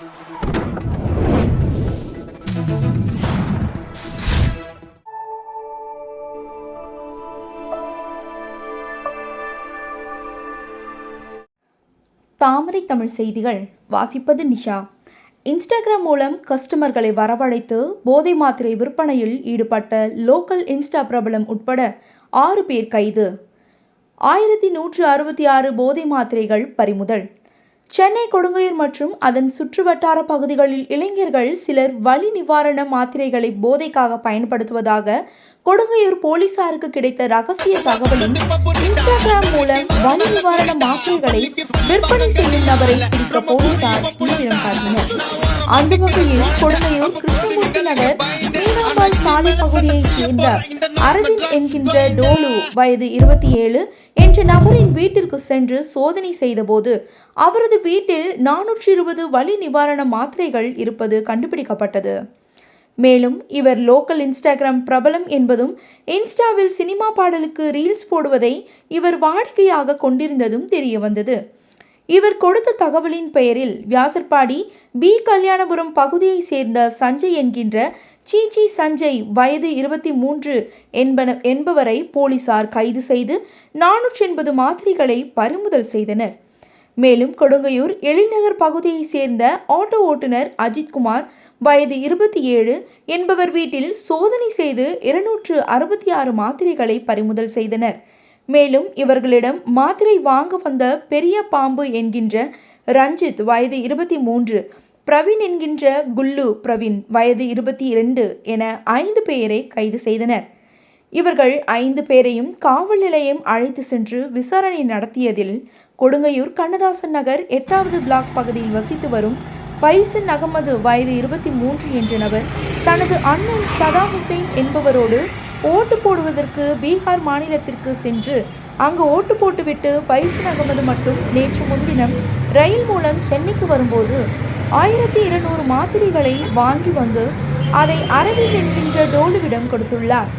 தாமரை தமிழ் செய்திகள். வாசிப்பது நிஷா. இன்ஸ்டாகிராம் மூலம் கஸ்டமர்களை வரவழைத்து போதை மாத்திரை விற்பனையில் ஈடுபட்ட லோக்கல் இன்ஸ்டா பிரபலம் உட்பட ஆறு பேர் கைது. ஆயிரத்தி நூற்று அறுபத்தி ஆறு போதை மாத்திரைகள் பறிமுதல். சென்னை கொடுங்கையூர் மற்றும் அதன் சுற்றுவட்டார பகுதிகளில் இளைஞர்கள் சிலர் வலி நிவாரண மாத்திரைகளை போதைக்காக பயன்படுத்துவதாக கொடுங்கையூர் போலீசாருக்கு கிடைத்த ரகசிய தகவலின் இன்ஸ்டாகிராம் மூலம் வலி நிவாரண மாத்திரைகளை விற்பனை செய்யும் நபரை பிடிக்க போலீசார் தீவிரம் காட்டினர் அந்த வகையில் கொடுங்கையூர் கிருஷ்ணமூர்த்தி நகர் மீனாம்பாள் சாலை பகுதியைச் சேர்ந்த அரவிந்த் என்கின்ற டோலு வயது இருபத்தி ஏழு என்ற நபரின் வீட்டிற்கு சென்று சோதனை செய்தபோது அவரது வீட்டில் நானூற்றி இருபது வலி நிவாரண மாத்திரைகள் இருப்பது கண்டுபிடிக்கப்பட்டது. மேலும் இவர் லோக்கல் இன்ஸ்டாகிராம் பிரபலம் என்பதும் இன்ஸ்டாவில் சினிமா பாடலுக்கு ரீல்ஸ் போடுவதை இவர் வாடிக்கையாக கொண்டிருந்ததும் தெரிய வந்தது இவர் கொடுத்த தகவலின் பெயரில் வியாசர்பாடி பி. கல்யாணபுரம் பகுதியைச் சேர்ந்த சஞ்சய் என்கின்ற சீச்சி சஞ்சய் வயது இருபத்தி மூன்று என்பன என்பவரை போலீசார் கைது செய்து நானூற்றி எண்பது மாத்திரைகளை பறிமுதல் செய்தனர். மேலும் கொடுங்கையூர் எழில்நகர் பகுதியைச் சேர்ந்த ஆட்டோ ஓட்டுநர் அஜித்குமார் வயது இருபத்தி ஏழு என்பவர் வீட்டில் சோதனை செய்து இருநூற்று அறுபத்தி ஆறு மாத்திரைகளை பறிமுதல் செய்தனர். மேலும் இவர்களிடம் மாத்திரை வாங்க வந்த பெரிய பாம்பு என்கின்ற ரஞ்சித் வயது இருபத்தி மூன்று பிரவீன் என்கின்ற குல்லு பிரவீன் வயது இருபத்தி இரண்டு என ஐந்து பேரை கைது செய்தனர். இவர்கள் ஐந்து பேரையும் காவல் நிலையம் அழைத்து சென்று விசாரணை நடத்தியதில் கொடுங்கையூர் கண்ணதாசன் நகர் எட்டாவது பிளாக் பகுதியில் வசித்து வரும் பைசன் அகமது வயது இருபத்தி மூன்று என்ற நபர் தனது அண்ணன் சதா ஹுசைன் என்பவரோடு ஓட்டு போடுவதற்கு பீகார் மாநிலத்திற்கு சென்று அங்கு ஓட்டு போட்டுவிட்டு பைசன் அகமது மட்டும் நேற்று முன்தினம் ரயில் மூலம் சென்னைக்கு வரும்போது ஆயிரத்தி இருநூறு மாத்திரைகளை வாங்கி வந்து அதை அரவிந்த் என்கின்ற டோலுவிடம் கொடுத்துள்ளார்.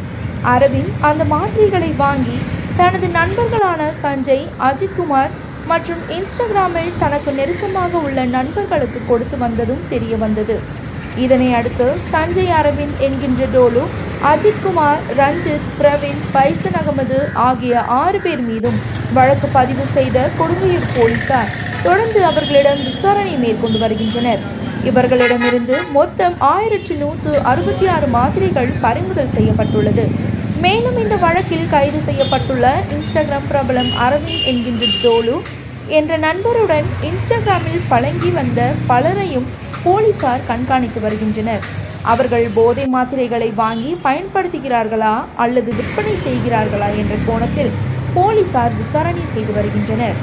அரவிந்த் அந்த மாத்திரைகளை வாங்கி தனது நண்பர்களான சஞ்சய் அஜித்குமார் மற்றும் இன்ஸ்டாகிராமில் தனக்கு நெருக்கமாக உள்ள நண்பர்களுக்கு கொடுத்து வந்ததும் தெரிய வந்தது. இதனை அடுத்து சஞ்சய் அரவிந்த் என்கின்ற டோலு அஜித்குமார் ரஞ்சித் பிரவீன் பைசன் அகமது ஆகிய ஆறு பேர் மீதும் வழக்கு பதிவு செய்த கொடுங்கையூர் போலீசார் தொடர்ந்து அவர்களிடம் விசாரணை மேற்கொண்டு வருகின்றனர். இவர்களிடமிருந்து மொத்தம் ஆயிரத்தி நூற்று அறுபத்தி ஆறு மாதிரிகள் பறிமுதல் செய்யப்பட்டுள்ளது. மேலும் இந்த வழக்கில் கைது செய்யப்பட்டுள்ள இன்ஸ்டாகிராம் பிரபலம் அரவிந்த் என்கின்ற டோலு என்ற நண்பருடன் இன்ஸ்டாகிராமில் பழங்கி வந்த பலரையும் போலீசார் கண்காணித்து வருகின்றனர். அவர்கள் போதை மாத்திரைகளை வாங்கி பயன்படுத்துகிறார்களா அல்லது விற்பனை செய்கிறார்களா என்ற கோணத்தில் போலீசார் விசாரணை செய்து வருகின்றனர்.